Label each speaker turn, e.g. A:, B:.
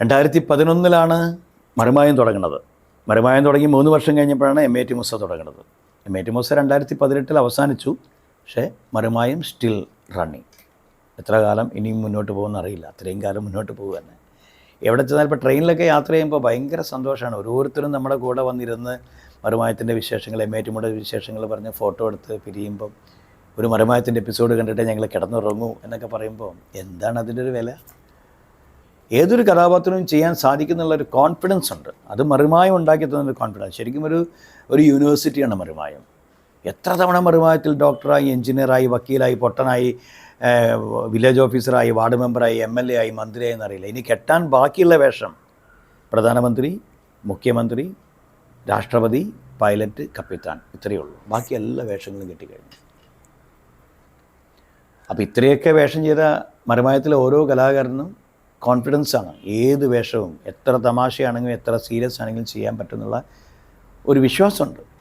A: രണ്ടായിരത്തി പതിനൊന്നിലാണ് മറുമായം തുടങ്ങുന്നത്. മറുമായം തുടങ്ങി മൂന്ന് വർഷം കഴിഞ്ഞപ്പോഴാണ് എം എ ടി മുസ തുടങ്ങുന്നത്. എം എ ടി മുസ രണ്ടായിരത്തി പതിനെട്ടിൽ അവസാനിച്ചു. പക്ഷേ മറുമായം സ്റ്റിൽ റണ്ണിങ് എത്ര കാലം ഇനിയും മുന്നോട്ട് പോകുമെന്ന് അറിയില്ല. അത്രയും കാലം മുന്നോട്ട് പോകുക തന്നെ. എവിടെ ചെന്നാൽ ഇപ്പോൾ ട്രെയിനിലൊക്കെ യാത്ര ചെയ്യുമ്പോൾ ഭയങ്കര സന്തോഷമാണ്. ഓരോരുത്തരും നമ്മുടെ കൂടെ വന്നിരുന്ന് മറുമായത്തിന്റെ വിശേഷങ്ങൾ എം എ ടിയുടെ വിശേഷങ്ങൾ പറഞ്ഞ് ഫോട്ടോ എടുത്ത് പിരിയുമ്പം ഒരു മരുമായത്തിന്റെ എപ്പിസോഡ് കണ്ടിട്ട് ഞങ്ങൾ കിടന്നുറങ്ങൂ എന്നൊക്കെ പറയുമ്പോൾ എന്താണ് അതിന്റെ ഒരു വില? ഏതൊരു കഥാപാത്രവും ചെയ്യാൻ സാധിക്കുന്നുള്ള ഒരു കോൺഫിഡൻസ് ഉണ്ട്. അത് മറുമായം ഉണ്ടാക്കി തന്നൊരു കോൺഫിഡൻസ് ശരിക്കും ഒരു ഒരു യൂണിവേഴ്സിറ്റിയാണ് മറുമായം. എത്ര തവണ മറുമായത്തിൽ ഡോക്ടറായി എഞ്ചിനീയറായി വക്കീലായി പൊട്ടനായി വില്ലേജ് ഓഫീസറായി വാർഡ് മെമ്പറായി എം എൽ എ ആയി മന്ത്രിയായി എന്നറിയില്ല. ഇനി കെട്ടാൻ ബാക്കിയുള്ള വേഷം പ്രധാനമന്ത്രി മുഖ്യമന്ത്രി രാഷ്ട്രപതി പൈലറ്റ് കപ്പിത്താൻ ഇത്രയേ ഉള്ളൂ. ബാക്കി എല്ലാ വേഷങ്ങളും കിട്ടിക്കഴിഞ്ഞു. അപ്പോൾ ഇത്രയൊക്കെ വേഷം ചെയ്ത മരുമായത്തിലെ ഓരോ കലാകാരനും കോൺഫിഡൻസ് ആണ്. ഏത് വേഷവും എത്ര തമാശയാണെങ്കിലും എത്ര സീരിയസ് ആണെങ്കിലും ചെയ്യാൻ പറ്റുന്നുള്ള ഒരു വിശ്വാസമുണ്ട്.